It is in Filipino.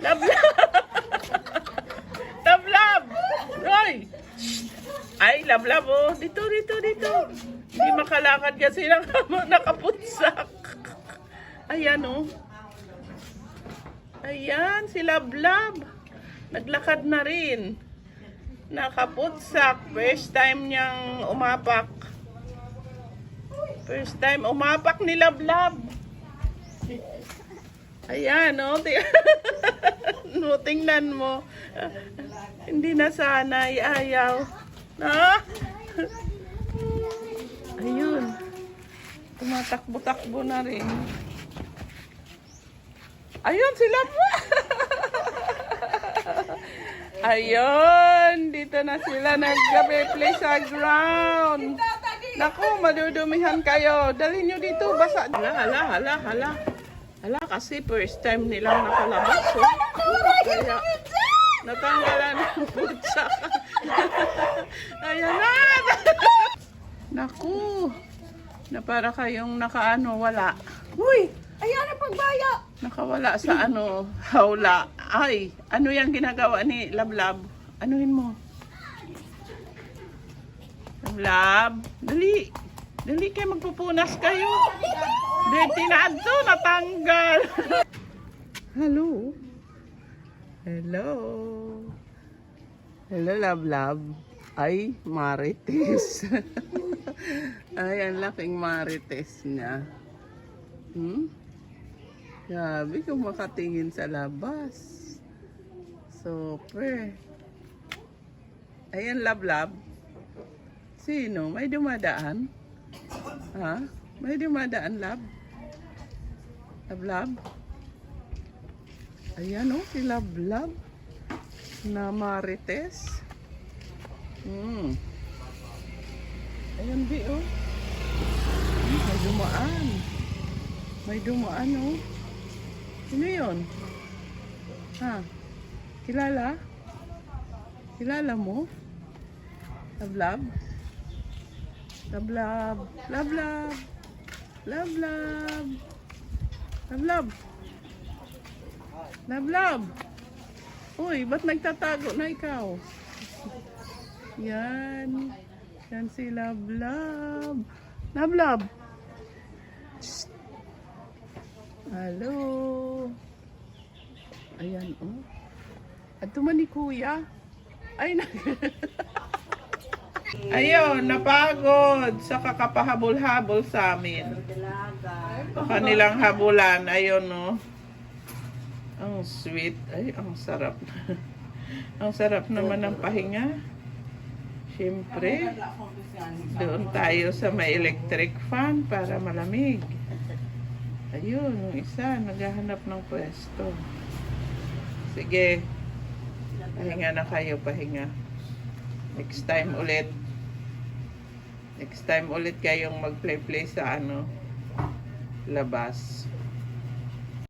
Lablab! Lablab! Roy! Ay, lablab oh. Dito, dito, dito. Hindi makalakad kasi lang nakaputsak. Ayan oh. Ayan, si Lablab. Naglakad na rin. Nakaputsak. First time niyang umapak. First time umapak ni Lablab. Ayan, no? Ti- no, tingnan mo. Ah, hindi na sanay, ayaw. Na? Ayun. Tumatakbo-takbo na rin. Ayun, sila po. Ayun, dito na sila naggabi-play sa ground. Naku, madudumihan kayo. Dali nyo dito, basa. Hala, hala, hala, hala. Hala, kasi first time nilang nakalabas. Oh. Kaya, natanggalan ng putsa. Ayan na! Naku, na para kayong nakaano, wala. Uy! Ayan ang pagbaya! Nakawala sa ano, hawla. Ay, ano yung ginagawa ni Lablab? Anuhin mo? Lablab, dali. Dali kayo magpupunas kayo. Dirty na ato, natanggal. Hello. Hello. Hello, Lablab. Ay, marites. Ay, ang laking marites niya. Hmm? Grabe kung makatingin sa labas. Super. Ayan, lablab. Sino? May dumadaan? Ha? May dumadaan, lab? Lablab? Ayan, oh, si lablab. Na marites. Hmm. Ayan, bi, oh. May dumaan. May dumaan, oh. Sino yun? Ha? Kilala? Kilala mo? Lablab? Lablab? Lablab? Lablab? Lablab? Lablab? Uy, ba't nagtatago na ikaw? Yan. Yan si Lablab. Lablab? Hello. Ayan, oh. At ni kuya. Ay, na. Ayun, napagod sa kakapahabol-habol sa amin. Kanilang habulan, ayun, no. Ang sweet. Ay, ang sarap. ang sarap naman ng pahinga. Siyempre, doon tayo sa may electric fan para malamig. Ayun, yung isa, naghahanap ng pwesto. Sige. Pahinga na kayo, pahinga. Next time ulit. Next time ulit kayong mag-play-play sa ano, labas.